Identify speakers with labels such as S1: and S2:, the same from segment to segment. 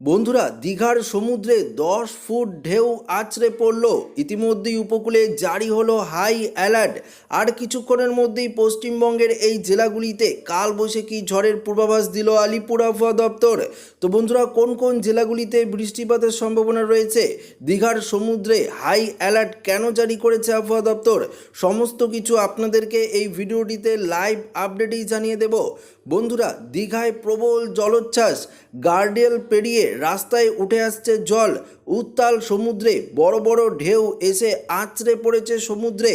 S1: বন্ধুরা, দীঘার সমুদ্রে দশ ফুট ঢেউ আছড়ে পড়ল। ইতিমধ্যেই উপকূলে জারি হলো হাই অ্যালার্ট আর কিছুক্ষণের মধ্যেই পশ্চিমবঙ্গের এই জেলাগুলিতে কাল বসে কি ঝড়ের পূর্বাভাস দিল আলিপুর আবহাওয়া দপ্তর। তো বন্ধুরা, কোন কোন জেলাগুলিতে বৃষ্টিপাতের সম্ভাবনা রয়েছে? দীঘার সমুদ্রে হাই অ্যালার্ট কেন জারি করেছে আবহাওয়া দপ্তর? সমস্ত কিছু আপনাদেরকে এই ভিডিওটিতে লাইভ আপডেটেই জানিয়ে দেব। বন্ধুরা, দীঘায় প্রবল জলোচ্ছ্বাস গার্ডিয়াল পেরিয়ে রাস্তায় উঠে আসছে জল। উত্তাল সমুদ্রে বড় বড় ঢেউ এসে আঁচড়ে পড়েছে সমুদ্রে।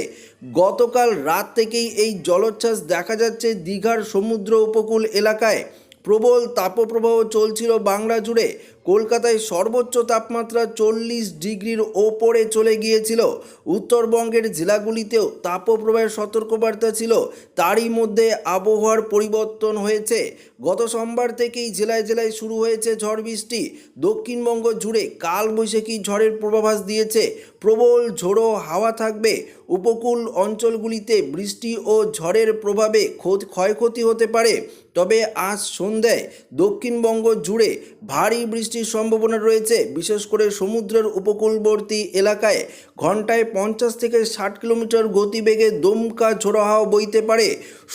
S1: গতকাল রাত থেকেই এই জলোচ্ছ্বাস দেখা যাচ্ছে দীঘার সমুদ্র উপকূল এলাকায়। প্রবল তাপপ্রবাহ চলছিল বাংলা জুড়ে। কলকাতায় সর্বোচ্চ তাপমাত্রা চল্লিশ ডিগ্রির ওপরে চলে গিয়েছিল। উত্তরবঙ্গের জেলাগুলিতেও তাপপ্রবাহের সতর্কবার্তা ছিল। তারই মধ্যে আবহাওয়ার পরিবর্তন হয়েছে। গত সোমবার থেকেই জেলায় জেলায় শুরু হয়েছে ঝড় বৃষ্টি। দক্ষিণবঙ্গ জুড়ে কালবৈশাখী ঝড়ের পূর্বাভাস দিয়েছে। প্রবল ঝোড়ো হাওয়া থাকবে। উপকূল অঞ্চলগুলিতে বৃষ্টি ও ঝড়ের প্রভাবে ক্ষত- ক্ষয়ক্ষতি হতে পারে। তবে আজ সন্ধ্যায় দক্ষিণবঙ্গ জুড়ে ভারী বৃষ্টির সম্ভাবনা রয়েছে। বিশেষ করে সমুদ্রের উপকূলবর্তী এলাকায় ঘন্টায় পঞ্চাশ থেকে ষাট কিলোমিটার গতিবেগে দমকা ঝোড়ো হাওয়া বইতে পারে।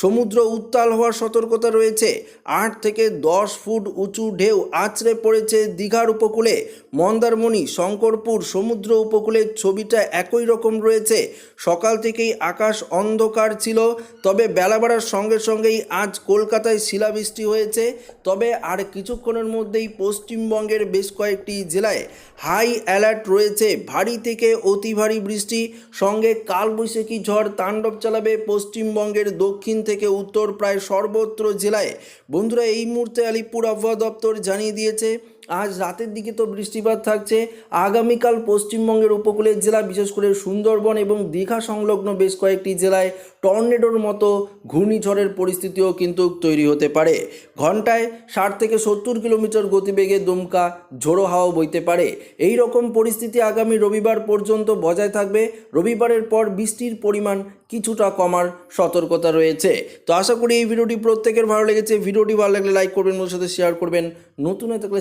S1: সমুদ্র উত্তাল হওয়ার সতর্কতা রয়েছে। আট থেকে দশ ফুট উঁচু ঢেউ আছড়ে পড়েছে দীঘার উপকূলে। মন্দারমণি, শঙ্করপুর সমুদ্র উপকূলের ছবিটা একই রকম রয়েছে। সকাল থেকেই আকাশ অন্ধকার ছিল, তবে বেলা বাড়ার সঙ্গে সঙ্গেই আজ কলকাতায় শিলাবৃষ্টি হয়েছে। তবে আর কিছুক্ষণের মধ্যেই পশ্চিমবঙ্গের বেশ কয়েকটি জেলায় হাই অ্যালার্ট রয়েছে। ভারী থেকে অতি ভারী বৃষ্টি, সঙ্গে কালবৈশাখী ঝড় তাণ্ডব চালাবে পশ্চিমবঙ্গের দক্ষিণ থেকে উত্তর, প্রায় সর্বত্র জেলায়। বন্ধুরা, এই মুহূর্তে আলিপুর আবহাওয়া দপ্তর জানিয়ে দিয়েছে আজ রাতের দিকে তো বৃষ্টিপাত থাকছে। আগামীকাল পশ্চিমবঙ্গের উপকূলের জেলা, বিশেষ করে সুন্দরবন এবং দীঘা সংলগ্ন বেশ কয়েকটি জেলায় টর্নেডোর মতো ঘূর্ণিঝড়ের পরিস্থিতিও কিন্তু তৈরি হতে পারে। ঘন্টায় ষাট থেকে সত্তর কিলোমিটার গতিবেগে দমকা, ঝোড়ো হাওয়া বইতে পারে। এই রকম পরিস্থিতি আগামী রবিবার পর্যন্ত বজায় থাকবে। রবিবারের পর বৃষ্টির পরিমাণ কিছুটা কমার সতর্কতা রয়েছে। তো আশা করি এই ভিডিওটি প্রত্যেকের ভালো লেগেছে। ভিডিওটি ভালো লাগলে লাইক করবেন ওর সাথে শেয়ার করবেন। নতুন হয়ে থাকলে